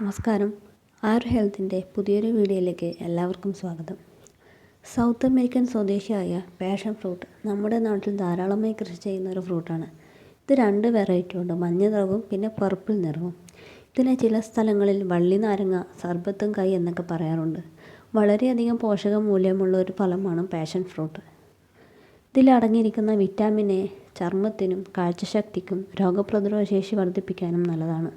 നമസ്കാരം. ആർ ഹെൽത്തിന്റെ പുതിയൊരു വീഡിയോയിലേക്ക് എല്ലാവർക്കും സ്വാഗതം. സൗത്ത് അമേരിക്കൻ സ്വദേശിയായ പാഷൻ ഫ്രൂട്ട് നമ്മുടെ നാട്ടിൽ ധാരാളമായി കൃഷി ചെയ്യുന്ന ഒരു ഫ്രൂട്ടാണ്. ഇത് രണ്ട് വെറൈറ്റി ഉണ്ട്. മഞ്ഞ നിറവും പിന്നെ പർപ്പിൾ നിറവും. ഇതിനെ ചില സ്ഥലങ്ങളിൽ വള്ളി നാരങ്ങ സർബത്തും കൈ എന്നൊക്കെ പറയാറുണ്ട്. വളരെയധികം പോഷക മൂല്യമുള്ള ഒരു ഫലമാണ് പാഷൻ ഫ്രൂട്ട്. ഇതിലടങ്ങിയിരിക്കുന്ന വിറ്റാമിൻ എ ചർമ്മത്തിനും കാഴ്ചശക്തിക്കും രോഗപ്രതിരോധ ശേഷി വർദ്ധിപ്പിക്കാനും നല്ലതാണ്.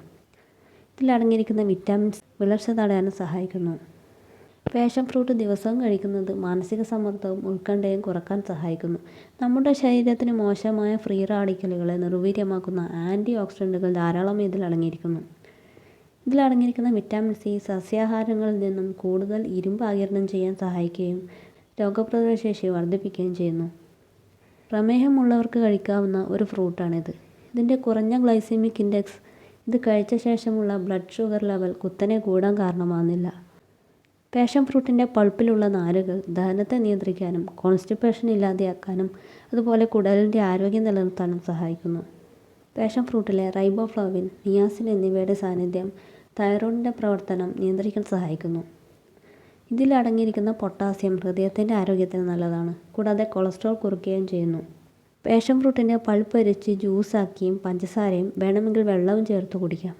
ഇതിലടങ്ങിയിരിക്കുന്ന വിറ്റാമിൻസ് വിളർച്ച തടയാനും സഹായിക്കുന്നു. പാഷൻ ഫ്രൂട്ട് ദിവസവും കഴിക്കുന്നത് മാനസിക സമ്മർദ്ദവും ഉത്കണ്ഠയും കുറയ്ക്കാൻ സഹായിക്കുന്നു. നമ്മുടെ ശരീരത്തിന് മോശമായ ഫ്രീ റാഡിക്കലുകളെ നിർവീര്യമാക്കുന്ന ആന്റി ഓക്സിഡന്റുകൾ ധാരാളം ഇതിൽ അടങ്ങിയിരിക്കുന്നു. ഇതിലടങ്ങിയിരിക്കുന്ന വിറ്റാമിൻ സി സസ്യാഹാരങ്ങളിൽ നിന്നും കൂടുതൽ ഇരുമ്പ് ആകിരണം ചെയ്യാൻ സഹായിക്കുകയും രോഗപ്രതിരോധ ശേഷി വർദ്ധിപ്പിക്കുകയും ചെയ്യുന്നു. പ്രമേഹമുള്ളവർക്ക് കഴിക്കാവുന്ന ഒരു ഫ്രൂട്ടാണിത്. ഇതിന്റെ കുറഞ്ഞ ഗ്ലൈസീമിക് ഇൻഡെക്സ് ഇത് കഴിച്ച ശേഷമുള്ള ബ്ലഡ് ഷുഗർ ലെവൽ കുത്തനെ കൂടാൻ കാരണമാകുന്നില്ല. പാഷൻ ഫ്രൂട്ടിന്റെ പൾപ്പിലുള്ള നാരുകൾ ദഹനത്തെ നിയന്ത്രിക്കാനും കോൺസ്റ്റിപ്പേഷൻ ഇല്ലാതെയാക്കാനും അതുപോലെ കുടലിന്റെ ആരോഗ്യം നിലനിർത്താനും സഹായിക്കുന്നു. പാഷൻ ഫ്രൂട്ടിലെ റൈബോഫ്ലോവിൻ നിയാസിൻ എന്നിവയുടെ സാന്നിധ്യം തൈറോയിഡിന്റെ പ്രവർത്തനം നിയന്ത്രിക്കാൻ സഹായിക്കുന്നു. ഇതിൽ അടങ്ങിയിരിക്കുന്ന പൊട്ടാസ്യം ഹൃദയത്തിന്റെ ആരോഗ്യത്തിന് നല്ലതാണ്. കൂടാതെ കൊളസ്ട്രോൾ കുറയ്ക്കുകയും ചെയ്യുന്നു. പാഷൻ ഫ്രൂട്ടിന്റെ പൾപ്പ് അരിച്ച് ജ്യൂസാക്കിയും പഞ്ചസാരയും വേണമെങ്കിൽ വെള്ളവും ചേർത്ത് കുടിക്കാം.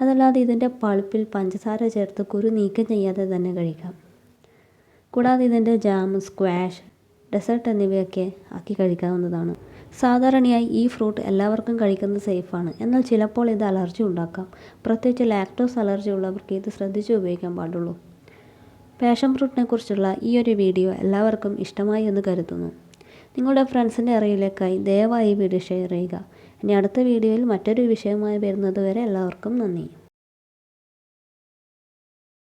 അതല്ലാതെ ഇതിന്റെ പൾപ്പിൽ പഞ്ചസാര ചേർത്ത് കുരു നീക്കം ചെയ്യാതെ തന്നെ കഴിക്കാം. കൂടാതെ ഇതിന്റെ ജാം സ്ക്വാഷ് ഡെസേർട്ട് എന്നിവയൊക്കെ ആക്കി കഴിക്കാവുന്നതാണ്. സാധാരണയായി ഈ ഫ്രൂട്ട് എല്ലാവർക്കും കഴിക്കുന്നത് സേഫാണ്. എന്നാൽ ചിലപ്പോൾ ഇത് അലർജി ഉണ്ടാക്കാം. പ്രത്യേകിച്ച് ലാക്ടോസ് അലർജി ഉള്ളവർക്ക് ഇത് ശ്രദ്ധിച്ച് ഉപയോഗിക്കാൻ പാടുള്ളൂ. പാഷൻ ഫ്രൂട്ടിനെ കുറിച്ചുള്ള ഈ ഒരു വീഡിയോ എല്ലാവർക്കും ഇഷ്ടമായി എന്ന് കരുതുന്നു. നിങ്ങളുടെ ഫ്രണ്ട്സിന്റെ അറിയിലേക്കായി ദയവായി വീഡിയോ ഷെയർ ചെയ്യുക. ഇനി അടുത്ത വീഡിയോയിൽ മറ്റൊരു വിഷയമായി വരുന്നത് വരെ എല്ലാവർക്കും നന്ദി.